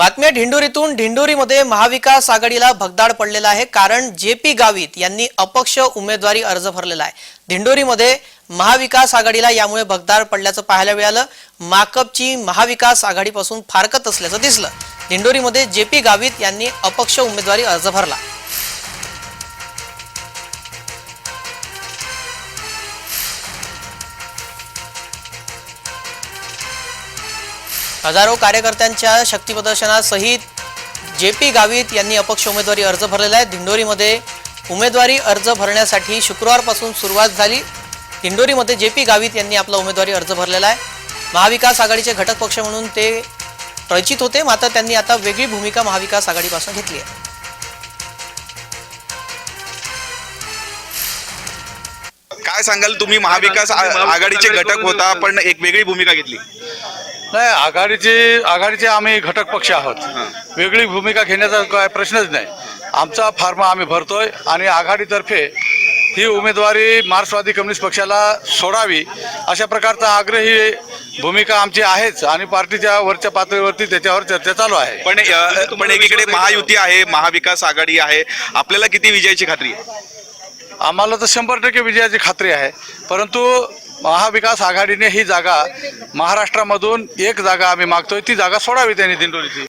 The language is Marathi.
बातम्या ढिंडोरीतून ढिंडोरीमध्ये महाविकास आघाडीला भगदाड पडलेला आहे कारण जे पी गावित यांनी अपक्ष उमेदवारी अर्ज भरलेला आहे. ढिंडोरीमध्ये महाविकास आघाडीला यामुळे भगदाड पडल्याचं पाहायला मिळालं. माकपची महाविकास आघाडीपासून फारकत असल्याचं दिसलं. दिंडोरीमध्ये जे पी गावित यांनी अपक्ष उमेदवारी अर्ज भरला. हजारो कार्यकर्त्यांच्या शक्तीप्रदर्शनासहित जे पी गावित यांनी अपक्ष उमेदवारी अर्ज भरलेला आहे. दिंडोरीमध्ये उमेदवारी अर्ज भरण्यासाठी शुक्रवारपासून सुरुवात झाली. दिंडोरीमध्ये जे पी गावित यांनी आपला उमेदवारी अर्ज भरलेला आहे. महाविकास आघाडीचे घटक पक्ष म्हणून ते परिचित होते मात्र त्यांनी आता वेगळी भूमिका महाविकास आघाडीपासून घेतली आहे. काय सांगाल तुम्ही? महाविकास आघाडीचे घटक होता पण एक वेगळी भूमिका घेतली. नाही आघाडीचे आघाडीचे आम्ही घटक पक्ष आहोत. वेगळी भूमिका घेण्याचा काय प्रश्नच नाही. आमचा फार्मा आम्ही भरतोय आणि आघाडीतर्फे ही उमेदवारी मार्क्सवादी कम्युनिस्ट पक्षाला सोडावी अशा प्रकारचा आग्रही भूमिका आमची आहेच आणि पार्टीच्या वरच्या पातळीवरती त्याच्यावर चर्चा चालू आहे. पण पण एकीकडे महायुती आहे महाविकास आघाडी आहे. आपल्याला किती विजयाची खात्री आहे? आम्हाला तर शंभर टक्के विजयाची खात्री आहे. परंतु महाविकास आघाडीने ही जागा महाराष्ट्रामधून एक जागा आम्ही मागतोय. ती जागा सोडावी त्यांनी दिंडोरीची.